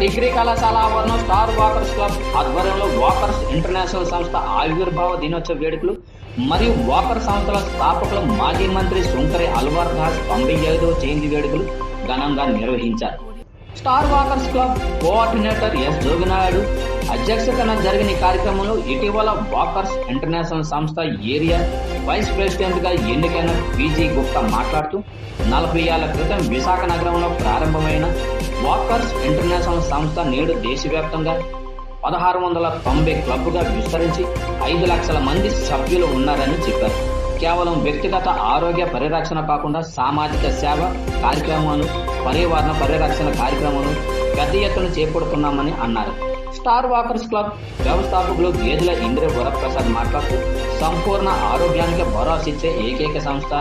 Degree కళాశాల ఆవరణం star walkers club ఆధ్వర్యంలో వాకర్స్ ఇంటర్నేషనల్ సంస్థ ఆవిర్భావ దినోత్సవ వేడుకలు మరియు వాకర్ సంస్థల స్థాపకులు మాజీ మంత్రి శృంకరి అల్వార్ దాస్ తొంభై ఐదవ జయంతి వేడుకలు ఘనంగా నిర్వహించారు. Star walkers club coordinator S Joginaidu అధ్యక్షతన జరిగిన కార్యక్రమంలో ఇటీవల వాకర్స్ ఇంటర్నేషనల్ సంస్థ ఏరియా వైస్ ప్రెసిడెంట్గా ఎన్నికైన పీజీ గుప్తా మాట్లాడుతూ నలభై ఏళ్ళ క్రితం విశాఖ నగరంలో ప్రారంభమైన వాకర్స్ ఇంటర్నేషనల్ సంస్థ నేడు దేశవ్యాప్తంగా పదహారు వందల తొంభై క్లబ్గా విస్తరించి ఐదు లక్షల మంది సభ్యులు ఉన్నారని చెప్పారు. కేవలం వ్యక్తిగత ఆరోగ్య పరిరక్షణ కాకుండా సామాజిక సేవ కార్యక్రమాలు పర్యావరణ పరిరక్షణ కార్యక్రమాలు పెద్ద ఎత్తున చేపడుతున్నామని అన్నారు. స్టార్ వాకర్స్ క్లబ్ వ్యవస్థాపకులు గేదెల ఇంద్ర వరప్రసాద్ మాట్లాడుతూ సంపూర్ణ ఆరోగ్యానికి భరోసా ఇచ్చే ఏకైక సంస్థ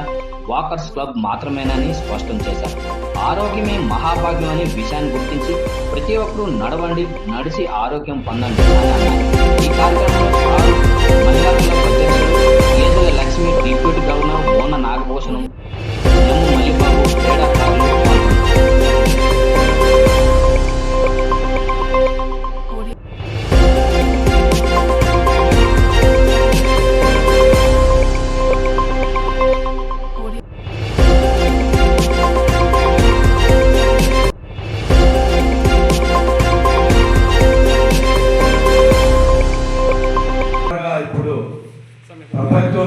వాకర్స్ క్లబ్ మాత్రమేనని స్పష్టం చేశారు. ఆరోగ్యమే మహాభాగ్యం అనే విషయాన్ని గుర్తించి ప్రతి ఒక్కరూ నడవండి నడిచి ఆరోగ్యం పొందండి ఈ కార్యక్రమంలో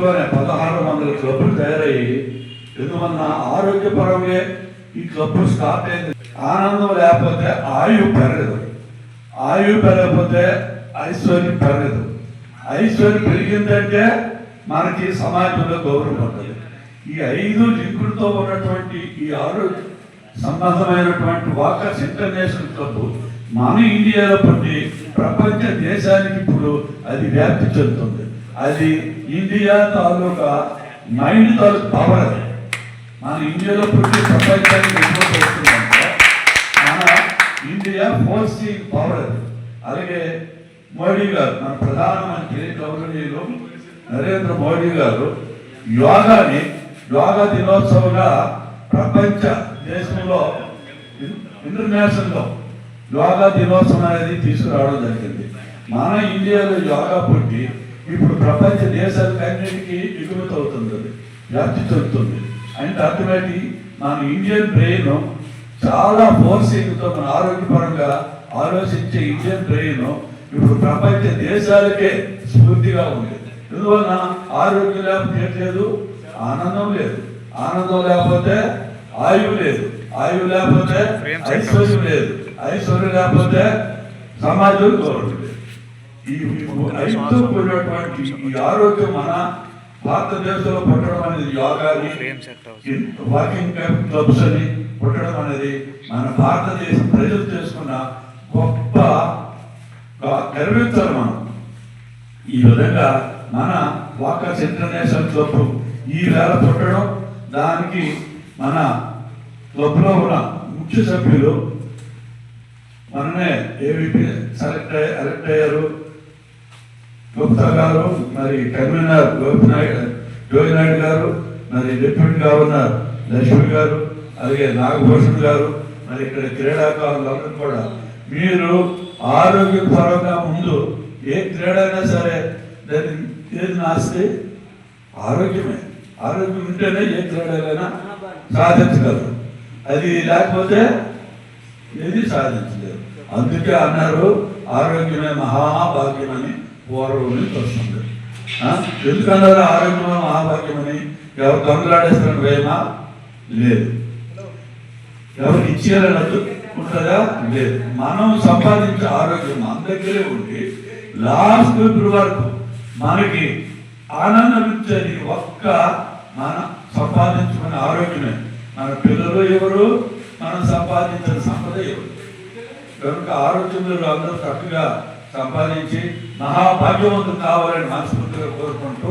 ప్రపంచంలోనే పదహారు వందల క్లబ్లు తయారయ్యి ఎందువల్ల ఆరోగ్యపరంగా ఈ క్లబ్బు స్టార్ట్ అయింది. ఆనందం లేకపోతే ఆయువు పెరగదు. ఆయువు పెరగకపోతే ఐశ్వర్యం పెరగదు. ఐశ్వర్యం పెరిగిందంటే మనకి సమాజంలో గౌరవం పడుతుంది. ఈ ఐదు లింకులతో ఉన్నటువంటి ఈ ఆరోగ్య సంబంధమైనటువంటి వాకర్స్ ఇంటర్నేషనల్ క్లబ్ మన ఇండియాలో పుట్టి ప్రపంచ దేశానికి ఇప్పుడు అది వ్యాప్తి చెందుతుంది. అది ఇండియా తాలూకా మైండ్ తాలూకా పవర్ అది. మన ఇండియాలో పుట్టి ప్రపంచానికి ఎప్పుడు వస్తుందంటే మన ఇండియా ఫోర్సింగ్ పవర్ అది. అలాగే మోడీ గారు మన ప్రధానమంత్రి గౌరవనీయులు నరేంద్ర మోడీ గారు యోగాని యోగా దినోత్సవంగా ప్రపంచ దేశంలో ఇంటర్నేషనల్లో యోగా దినోత్సవం అనేది తీసుకురావడం జరిగింది. మన ఇండియాలో యోగా పుట్టి ఇప్పుడు ప్రపంచ దేశాలకు అన్నిటికీ ఎగుమతి అవుతుంది అది వ్యాప్తి చెందుతుంది. అంటే అర్థమేంటి? మన ఇండియన్ బ్రెయిన్ చాలా ఫోర్సింగ్తో మన ఆరోగ్యపరంగా ఆలోచించే ఇండియన్ బ్రెయిన్ ఇప్పుడు ప్రపంచ దేశాలకే స్ఫూర్తిగా ఉంది. ఎందువలన? ఆరోగ్యం లేకపోతే లేదు? ఆనందం లేదు. ఆనందం లేకపోతే ఆయువు లేదు. ఆయువు లేకపోతే ఐశ్వర్యం లేదు. ఐశ్వర్యం లేకపోతే సమాజం గౌరవం లేదు. ఈ ఐదు కూడినటువంటి ఈ ఆరోగ్యం మన భారతదేశంలో పుట్టడం అనేది యోగాని వాకింగ్ క్లబ్స్ అని పుట్టడం అనేది మన భారతదేశం ప్రజలు చేసుకున్న గొప్ప గర్వించాలి మనం. ఈ విధంగా మన వాకర్స్ ఇంటర్నేషనల్ క్లబ్ ఈ వేళ పుట్టడం దానికి మన క్లబ్లో ఉన్న ముఖ్య సభ్యులు మననే ఏవిపి సెలెక్ట్ అయ్యి ఎలక్ట్ అయ్యారు. గుప్తా గారు మరి కన్వీనర్ గోపినాయుడు జోగినాయుడు గారు మరి డిప్యూటీ గవర్నర్ లక్ష్మి గారు అలాగే నాగభూషణ్ గారు మరి ఇక్కడ క్రీడాకారులందరూ కూడా. మీరు ఆరోగ్యపరంగా ముందు ఏ క్రీడ అయినా సరే దాన్ని ఏది నాస్తి ఆరోగ్యమే. ఆరోగ్యం ఉంటేనే ఏ క్రీడలైనా సాధించగలరు. అది లేకపోతే ఏది సాధించలేదు అందుకే అన్నారు ఆరోగ్యమే మహాభాగ్యమని పూర్వం నుంచి వస్తుంది ఎందుకన్నారు ఆరోగ్యమే ఆరోగ్యమని ఎవరు దొంగలాడేస్తారని భయమా? లేదు. ఎవరు ఇచ్చేయాలన్నట్టు ఉంటుందా? లేదు. మనం సంపాదించే ఆరోగ్యం మన దగ్గరే ఉండి లాస్ట్ ఇప్పుడు వరకు మనకి ఆనందం ఇచ్చేది ఒక్క మన సంపాదించుకునే ఆరోగ్యమే. మన పిల్లలు ఎవరు? మనం సంపాదించిన సంపద ఎవరు? కనుక ఆరోగ్యంలో అందరూ చక్కగా సంపాదించి మహాభాగ్యవంతులు కావాలని మనస్ఫూర్తిగా కోరుకుంటూ